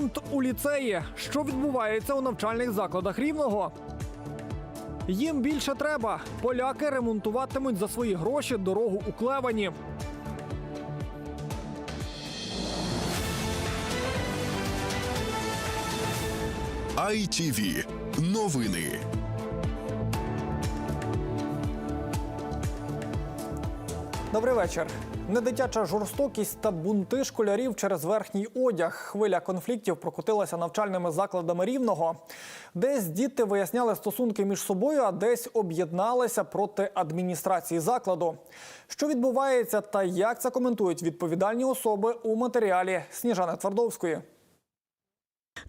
Бунт у ліцеї. Що відбувається у навчальних закладах рівного? Їм більше треба. Поляки ремонтуватимуть за свої гроші дорогу у Клевані. ITV. Новини. Добрий вечір. Недитяча жорстокість та бунти школярів через верхній одяг. Хвиля конфліктів прокотилася навчальними закладами рівного. Десь діти виясняли стосунки між собою, а десь об'єдналися проти адміністрації закладу. Що відбувається та як це коментують відповідальні особи у матеріалі Сніжани Твардовської.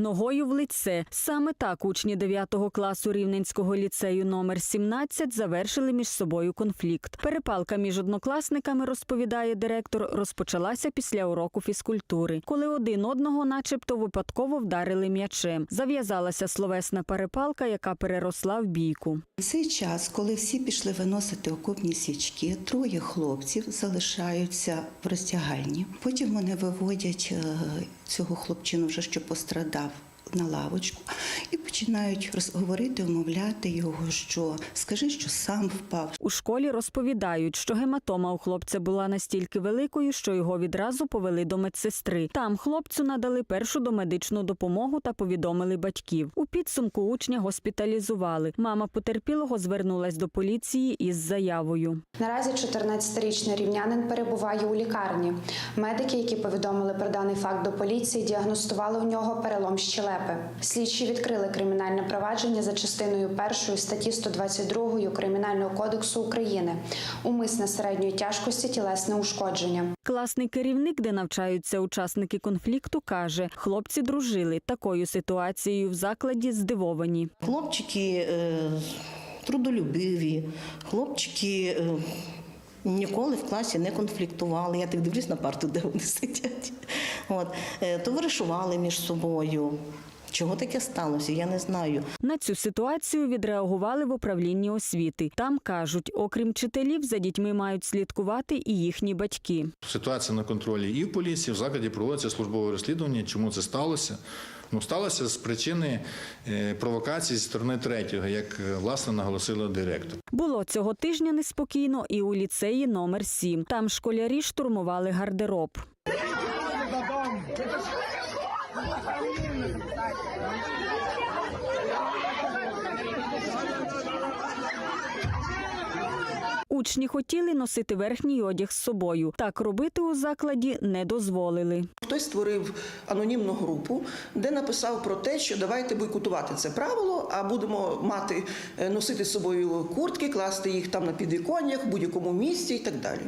Ногою в лице. Саме так учні 9 класу Рівненського ліцею номер 17 завершили між собою конфлікт. Перепалка між однокласниками, розповідає директор, розпочалася після уроку фізкультури, коли один одного, начебто, випадково вдарили м'ячем. Зав'язалася словесна перепалка, яка переросла в бійку. Цей час, коли всі пішли виносити окопні свічки, троє хлопців залишаються в роздягальні. Потім вони виводять е, цього хлопчину, вже що пострадав. dove. На лавочку і починають роз- говорити, умовляти його, що скажи, що сам впав, У школі розповідають, що гематома у хлопця була настільки великою, що його відразу повели до медсестри. Там хлопцю надали першу домедичну допомогу та повідомили батьків. У підсумку учня госпіталізували. Мама потерпілого звернулась до поліції із заявою. Наразі 14-річний рівнянин перебуває у лікарні. Медики, які повідомили про даний факт до поліції, діагностували у нього перелом щелепи. Слідчі відкрили кримінальне провадження за частиною першої статті 122 Кримінального кодексу України умисне середньої тяжкості тілесне ушкодження. Класний керівник, де навчаються учасники конфлікту, каже, хлопці дружили. Такою ситуацією в закладі здивовані. Хлопчики е, трудолюбиві, хлопчики е, ніколи в класі не конфліктували. Я так дивлюсь на парту, де вони сидять. От, е, товаришували між собою. Чого таке сталося? Я не знаю. На цю ситуацію відреагували в управлінні освіти. Там кажуть, окрім вчителів, за дітьми мають слідкувати і їхні батьки. Ситуація на контролі і в поліції, в закладі проводиться службове розслідування. Чому це сталося? Ну, сталося з причини е, провокації зі сторони третього, як е, власне наголосила директор. Було цього тижня неспокійно і у ліцеї номер 7 Там школярі штурмували гардероб. Учні хотіли носити верхній одяг з собою. Так робити у закладі не дозволили. Хтось створив анонімну групу, де написав про те, що давайте бойкотувати це правило, а будемо мати е, носити з собою куртки, класти їх там на підвіконнях, в будь-якому місці і так далі.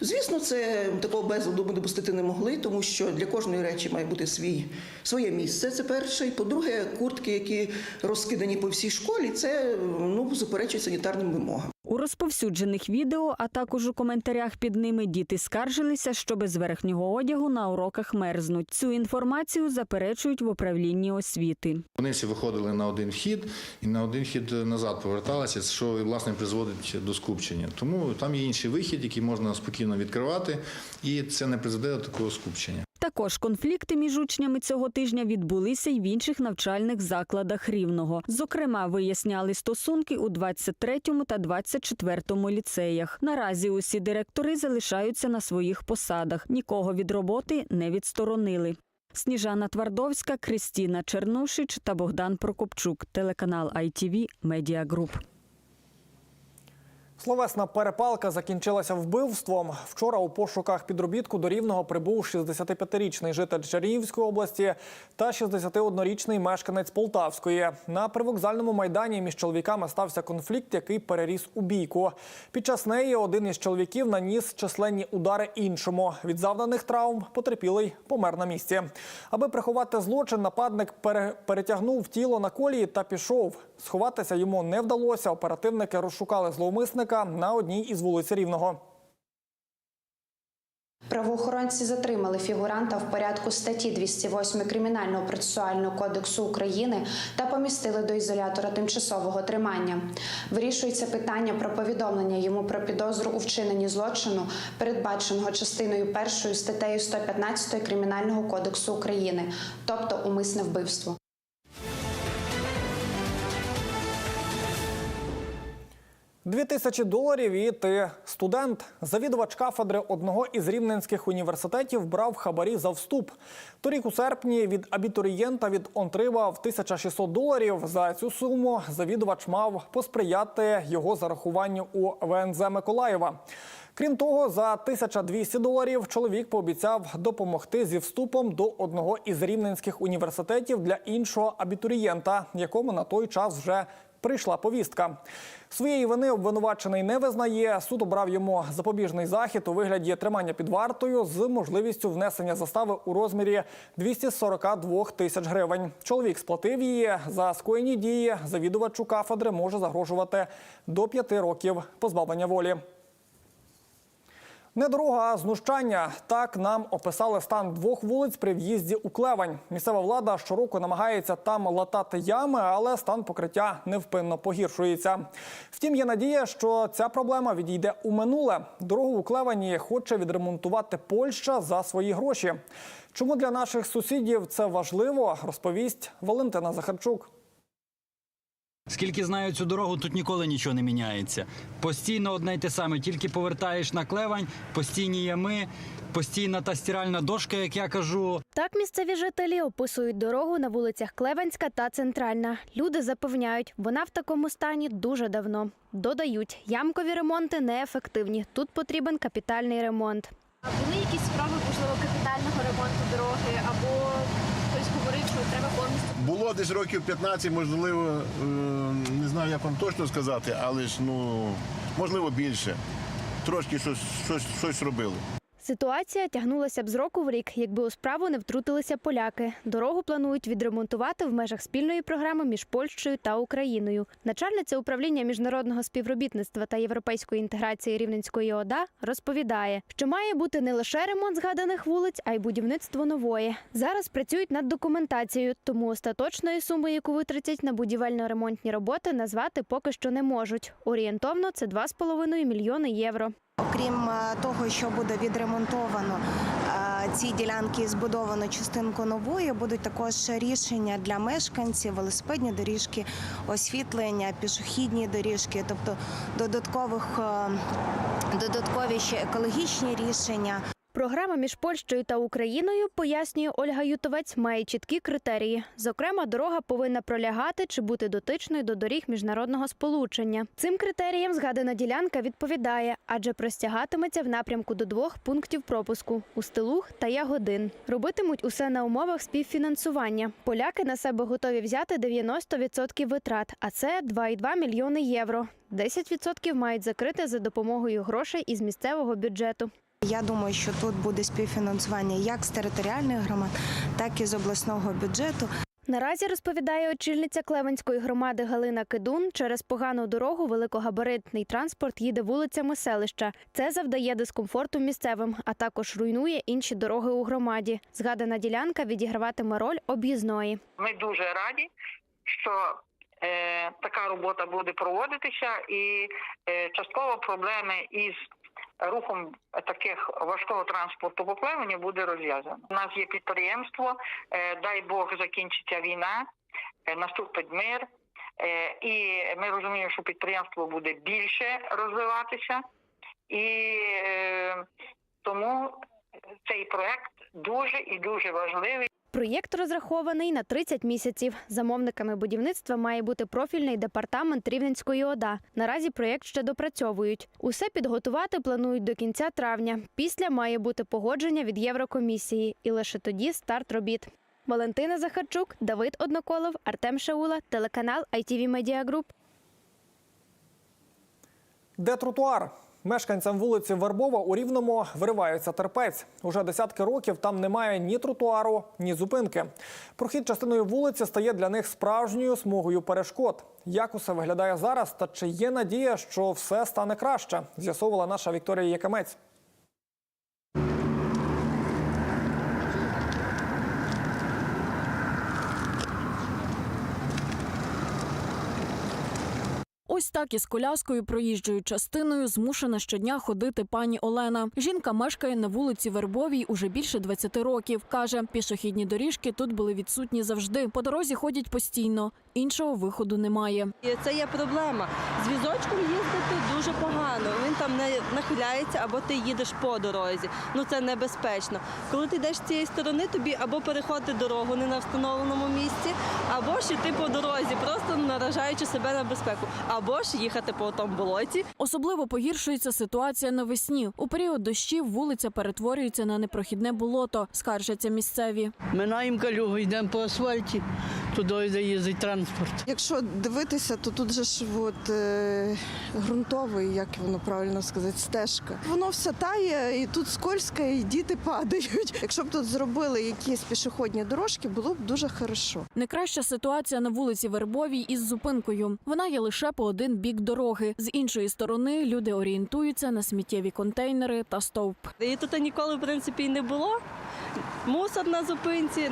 Звісно, це такого безладу ми допустити не могли, тому що для кожної речі має бути свій, своє місце. Це перше. І по-друге, куртки, які розкидані по всій школі, це ну, суперечить санітарним вимогам. Розповсюджених відео, а також у коментарях під ними діти скаржилися, що без верхнього одягу на уроках мерзнуть. Цю інформацію заперечують в управлінні освіти. Вони всі виходили на один вхід і на один вхід назад поверталися, що власне призводить до скупчення. Тому там є інший вихід, який можна спокійно відкривати, і це не призведе до такого скупчення. Також конфлікти між учнями цього тижня відбулися й в інших навчальних закладах рівного. Зокрема, виясняли стосунки у 23-му та 24-му ліцеях. Наразі усі директори залишаються на своїх посадах. Нікого від роботи не відсторонили. Сніжана Твардовська, Кристіна Чернушич та Богдан Прокопчук. Телеканал ITV Media Group. Словесна перепалка закінчилася вбивством. Вчора у пошуках підробітку до рівного прибув 65-річний житель Чернігівської області та 61-річний мешканець Полтавської. На привокзальному майдані між чоловіками стався конфлікт, який переріс у бійку. Під час неї один із чоловіків наніс численні удари іншому. Від завданих травм потерпілий помер на місці. Аби приховати злочин, нападник перетягнув тіло на колії та пішов. Сховатися йому не вдалося. Оперативники розшукали зловмисника на одній із вулиць Рівного. Правоохоронці затримали фігуранта в порядку статті 208 Кримінального процесуального кодексу України та помістили до ізолятора тимчасового тримання. Вирішується питання про повідомлення йому про підозру у вчиненні злочину, передбаченого частиною першою статтею 115 Кримінального кодексу України, тобто умисне вбивство. Дві тисячі доларів і ти студент. Завідувач кафедри одного із рівненських університетів брав хабарі за вступ. Торік у серпні від абітурієнта від отримав 1600 доларів. За цю суму завідувач мав посприяти його зарахуванню у ВНЗ Миколаєва. Крім того, за 1200 доларів чоловік пообіцяв допомогти зі вступом до одного із рівненських університетів для іншого абітурієнта, якому на той час вже прийшла повістка. Своєї вини обвинувачений не визнає. Суд обрав йому запобіжний захід у вигляді тримання під вартою з можливістю внесення застави у розмірі 242 тисяч гривень. Чоловік сплатив її за скоєні дії. Завідувачу кафедри може загрожувати до п'яти років позбавлення волі. Не дорога, а знущання. Так нам описали стан двох вулиць при в'їзді у Клевань. Місцева влада щороку намагається там латати ями, але стан покриття невпинно погіршується. Втім, є надія, що ця проблема відійде у минуле. Дорогу у Клевані хоче відремонтувати Польща за свої гроші. Чому для наших сусідів це важливо, розповість Валентина Захарчук. Скільки знаю цю дорогу, тут ніколи нічого не міняється. Постійно одне й те саме, тільки повертаєш на клевань, постійні ями, постійна та стиральна дошка, як я кажу. Так місцеві жителі описують дорогу на вулицях Клевенська та Центральна. Люди запевняють, вона в такому стані дуже давно. Додають, ямкові ремонти неефективні. Тут потрібен капітальний ремонт. Були якісь справи, можливо, капітального ремонту дороги, або треба повністю. Було десь років 15, можливо, е, не знаю, як вам точно сказати, але ж ну можливо більше. Трошки щось, щось, щось робили. Ситуація тягнулася б з року в рік, якби у справу не втрутилися поляки. Дорогу планують відремонтувати в межах спільної програми між Польщею та Україною. Начальниця управління міжнародного співробітництва та європейської інтеграції Рівненської ОДА розповідає, що має бути не лише ремонт згаданих вулиць, а й будівництво нової. Зараз працюють над документацією, тому остаточної суми, яку витратять на будівельно-ремонтні роботи, назвати поки що не можуть. Орієнтовно це 2,5 мільйони євро. Окрім е, того, що буде відремонтовано е, ці ділянки і збудовано частинку нової, будуть також рішення для мешканців, велосипедні доріжки, освітлення, пішохідні доріжки, тобто додаткових е, додаткові ще екологічні рішення. Програма між Польщею та Україною, пояснює Ольга Ютовець, має чіткі критерії. Зокрема, дорога повинна пролягати чи бути дотичною до доріг міжнародного сполучення. Цим критеріям згадана ділянка відповідає, адже простягатиметься в напрямку до двох пунктів пропуску у Стилух та Ягодин. Робитимуть усе на умовах співфінансування. Поляки на себе готові взяти 90% витрат, а це 2,2 мільйони євро. 10% мають закрити за допомогою грошей із місцевого бюджету. Я думаю, що тут буде співфінансування як з територіальних громад, так і з обласного бюджету. Наразі розповідає очільниця Клевенської громади Галина Кидун. Через погану дорогу великогабаритний транспорт їде вулицями селища. Це завдає дискомфорту місцевим, а також руйнує інші дороги у громаді. Згадана ділянка відіграватиме роль об'їзної. Ми дуже раді, що е, така робота буде проводитися, і е, частково проблеми із рухом таких важкого транспорту по плаванню буде розв'язано. У нас є підприємство, е, дай Бог закінчиться війна, е, наступить мир. Е, І ми розуміємо, що підприємство буде більше розвиватися, і тому цей проект дуже і дуже важливий. Проєкт розрахований на 30 місяців. Замовниками будівництва має бути профільний департамент Рівненської ОДА. Наразі проєкт ще допрацьовують. Усе підготувати планують до кінця травня. Після має бути погодження від Єврокомісії, і лише тоді старт робіт. Валентина Захарчук, Давид Одноколов, Артем Шаула, телеканал ITV Media Group. Де тротуар? Мешканцям вулиці Вербова у Рівному виривається терпець. Уже десятки років там немає ні тротуару, ні зупинки. Прохід частиною вулиці стає для них справжньою смугою перешкод. Як усе виглядає зараз, та чи є надія, що все стане краще? З'ясовувала наша Вікторія Якамець. Ось так із коляскою проїжджою частиною змушена щодня ходити пані Олена. Жінка мешкає на вулиці Вербовій уже більше 20 років. Каже, пішохідні доріжки тут були відсутні завжди. По дорозі ходять постійно. Іншого виходу немає. Це є проблема. З візочком їздити дуже погано. Він там не нахиляється, або ти їдеш по дорозі. Ну це небезпечно. Коли ти йдеш з цієї сторони, тобі або переходити дорогу не на встановленому місці, або ж йти по дорозі, просто наражаючи себе на безпеку, або ж їхати по тому болоті. Особливо погіршується ситуація навесні. У період дощів вулиця перетворюється на непрохідне болото, скаржаться місцеві. Минаємо калюгу, йдемо по асфальті, туди де їздить транспорт. Якщо дивитися, то тут же ж от, е, ґрунтовий, як воно правильно сказати, стежка. Воно все тає, і тут скользко, і діти падають. Якщо б тут зробили якісь пішохідні дорожки, було б дуже хорошо. Не краща ситуація на вулиці Вербовій із зупинкою. Вона є лише по один бік дороги. З іншої сторони люди орієнтуються на сміттєві контейнери та стовп. І тут ніколи в принципі і не було. Мусор на зупинці,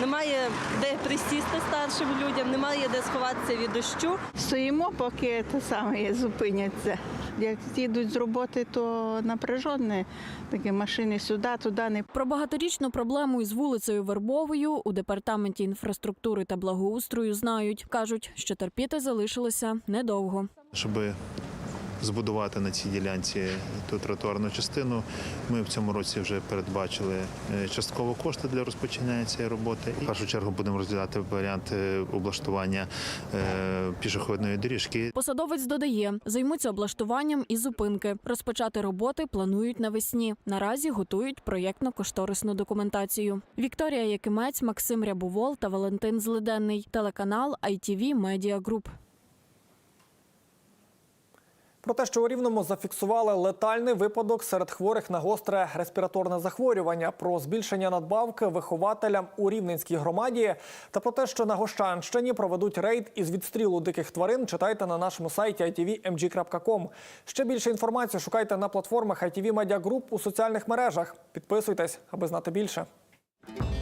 немає де присісти старшим людям, немає де сховатися від дощу. Стоїмо, поки те саме зупиняться. Як їдуть з роботи, то напряжене такі машини сюди, туди не Про багаторічну проблему із вулицею Вербовою у департаменті інфраструктури та благоустрою знають. кажуть, що терпіти залишилося недовго. Щоб збудувати на цій ділянці ту тротуарну частину, ми в цьому році вже передбачили е, частково кошти для розпочинання цієї роботи. І в першу чергу будемо розглядати варіант е, облаштування е, пішохідної доріжки. Посадовець додає, займуться облаштуванням і зупинки. Розпочати роботи планують навесні. Наразі готують проєктно-кошторисну документацію. Вікторія Якимець, Максим Рябовол та Валентин Злиденний. Телеканал ITV Media Group. Про те, що у Рівному зафіксували летальний випадок серед хворих на гостре респіраторне захворювання, про збільшення надбавки вихователям у Рівненській громаді та про те, що на Гощанщині проведуть рейд із відстрілу диких тварин, читайте на нашому сайті itvmg.com. Ще більше інформації шукайте на платформах ITV Media Group у соціальних мережах. Підписуйтесь, аби знати більше.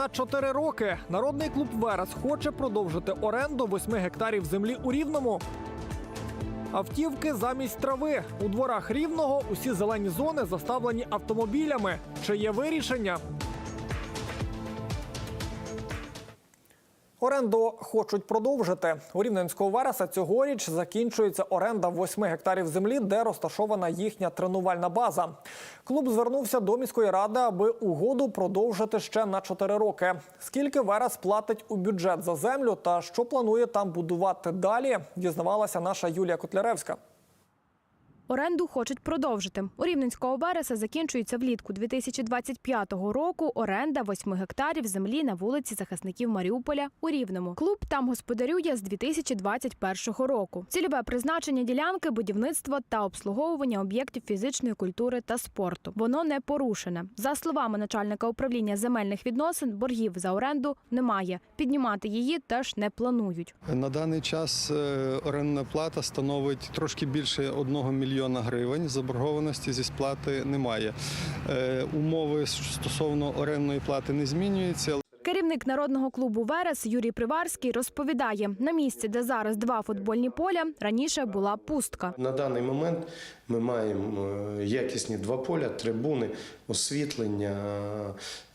На 4 роки народний клуб Верес хоче продовжити оренду 8 гектарів землі у Рівному. Автівки замість трави у дворах рівного усі зелені зони заставлені автомобілями. Чи є вирішення? Оренду хочуть продовжити. У Рівненського Вереса цьогоріч закінчується оренда 8 гектарів землі, де розташована їхня тренувальна база. Клуб звернувся до міської ради, аби угоду продовжити ще на 4 роки. Скільки Верес платить у бюджет за землю та що планує там будувати далі, дізнавалася наша Юлія Котляревська. Оренду хочуть продовжити. У Рівненського Вереса закінчується влітку 2025 року оренда 8 гектарів землі на вулиці захисників Маріуполя у Рівному. Клуб там господарює з 2021 року. Цільове призначення ділянки будівництво та обслуговування об'єктів фізичної культури та спорту. Воно не порушене. За словами начальника управління земельних відносин, боргів за оренду немає. Піднімати її теж не планують. На даний час е, орендна плата становить трошки більше 1 мільйона гривень. Заборгованості зі сплати немає. Е, Умови стосовно орендної плати не змінюються. Керівник народного клубу Верес Юрій Приварський розповідає: на місці, де зараз два футбольні поля, раніше була пустка. На даний момент ми маємо е, якісні два поля, трибуни, освітлення,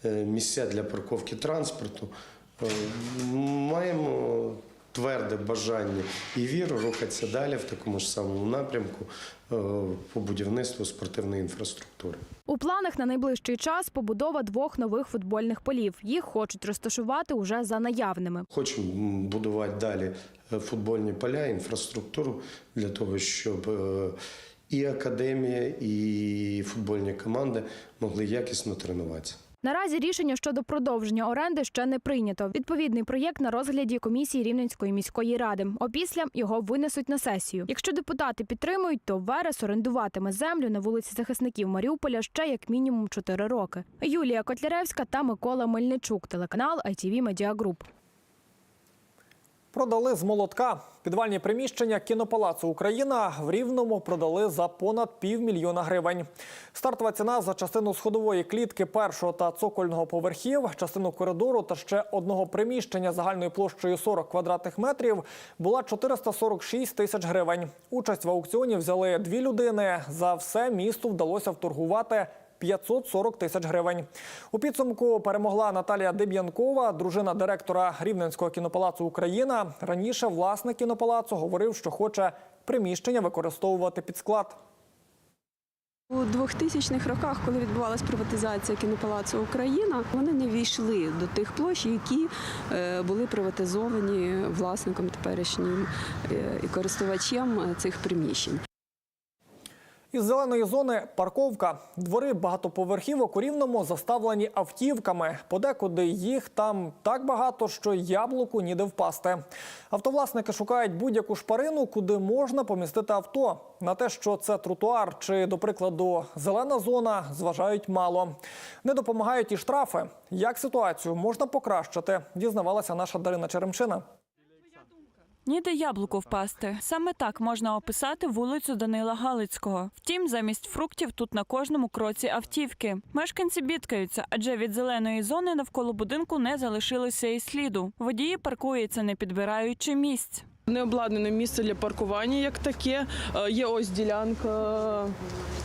е, місця для парковки транспорту. Маємо тверде бажання і віру рухатися далі в такому ж самому напрямку е, по будівництву спортивної інфраструктури. У планах на найближчий час побудова двох нових футбольних полів. Їх хочуть розташувати уже за наявними. Хочемо будувати далі е, футбольні поля, інфраструктуру для того, щоб е, і академія, і футбольні команди могли якісно тренуватися. Наразі рішення щодо продовження оренди ще не прийнято. Відповідний проєкт на розгляді комісії Рівненської міської ради. Опісля його винесуть на сесію. Якщо депутати підтримують, то Верес орендуватиме землю на вулиці захисників Маріуполя ще як мінімум 4 роки. Юлія Котляревська та Микола Мельничук, телеканал ITV Media Group. Продали з молотка. Підвальні приміщення кінопалацу Україна в Рівному продали за понад півмільйона гривень. Стартова ціна за частину сходової клітки першого та цокольного поверхів, частину коридору та ще одного приміщення загальною площею 40 квадратних метрів була 446 тисяч гривень. Участь в аукціоні взяли дві людини. За все місту вдалося вторгувати 540 тисяч гривень. У підсумку перемогла Наталія Деб'янкова, дружина директора Рівненського кінопалацу Україна. Раніше власник кінопалацу говорив, що хоче приміщення використовувати під склад. У 2000-х роках, коли відбувалася приватизація кінопалацу Україна, вони не війшли до тих площ, які е, були приватизовані власником теперішнім е, і користувачем е, цих приміщень. Із зеленої зони парковка. Двори багатоповерхівок у Рівному заставлені автівками. Подекуди їх там так багато, що яблуку ніде впасти. Автовласники шукають будь-яку шпарину, куди можна помістити авто. На те, що це тротуар чи, до прикладу, зелена зона, зважають мало. Не допомагають і штрафи. Як ситуацію можна покращити, дізнавалася наша Дарина Черемшина. Ніде яблуко впасти. Саме так можна описати вулицю Данила Галицького. Втім, замість фруктів тут на кожному кроці автівки. Мешканці бідкаються, адже від зеленої зони навколо будинку не залишилося і сліду. Водії паркуються, не підбираючи місць. Не обладнане місце для паркування як таке. Е, Є ось ділянка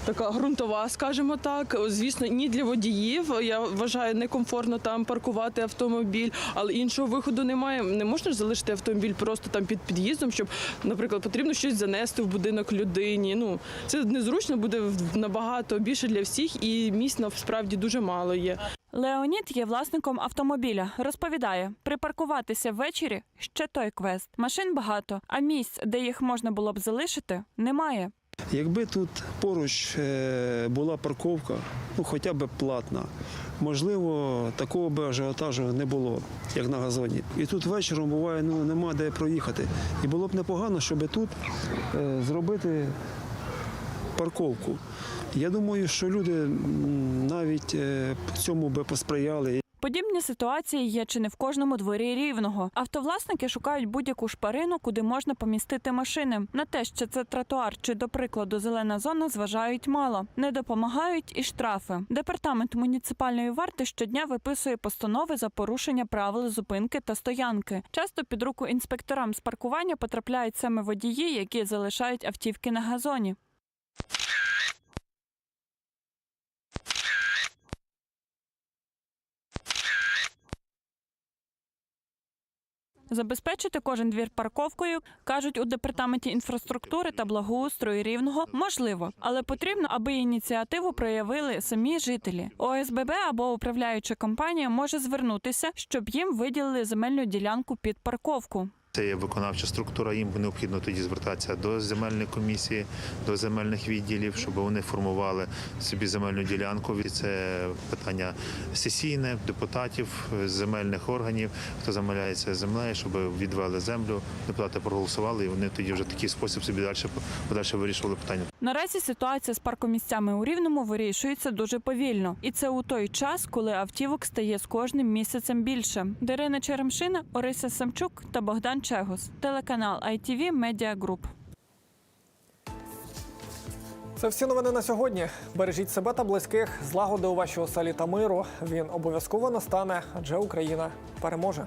така ґрунтова, скажімо так. Звісно, ні для водіїв. Я вважаю, некомфортно там паркувати автомобіль, але іншого виходу немає. Не можна ж залишити автомобіль просто там під під'їздом, щоб, наприклад, потрібно щось занести в будинок людині. Ну це незручно буде набагато більше для всіх, і місць насправді дуже мало є. Леонід є власником автомобіля. Розповідає, припаркуватися ввечері ще той квест. Машин багато, а місць, де їх можна було б залишити, немає. Якби тут поруч е, була парковка, ну хоча б платна, можливо, такого б ажіотажу не було, як на газоні. І тут вечором буває, ну нема де проїхати. І було б непогано, щоб тут е, зробити парковку. Я думаю, що люди навіть е, цьому би посприяли. Подібні ситуації є чи не в кожному дворі рівного. Автовласники шукають будь-яку шпарину, куди можна помістити машини. На те, що це тротуар чи, до прикладу, зелена зона, зважають мало. Не допомагають і штрафи. Департамент муніципальної варти щодня виписує постанови за порушення правил зупинки та стоянки. Часто під руку інспекторам з паркування потрапляють саме водії, які залишають автівки на газоні. Забезпечити кожен двір парковкою, кажуть у департаменті інфраструктури та благоустрою рівного, можливо, але потрібно, аби ініціативу проявили самі жителі. ОСББ або управляюча компанія може звернутися, щоб їм виділили земельну ділянку під парковку. Це є виконавча структура. Їм необхідно тоді звертатися до земельної комісії, до земельних відділів, щоб вони формували собі земельну ділянку. Це питання сесійне, депутатів, земельних органів, хто замовляється землею, щоб відвели землю. Депутати проголосували, і вони тоді вже такий спосіб собі далі подальше вирішували питання. Наразі ситуація з паркомісцями у Рівному вирішується дуже повільно, і це у той час, коли автівок стає з кожним місяцем більше. Дарина Черемшина, Орися Самчук та Богдан Чегос. Телеканал ITV Media Group. Це всі новини на сьогодні. Бережіть себе та близьких, злагоди у вашій оселі та миру. Він обов'язково настане, адже Україна переможе.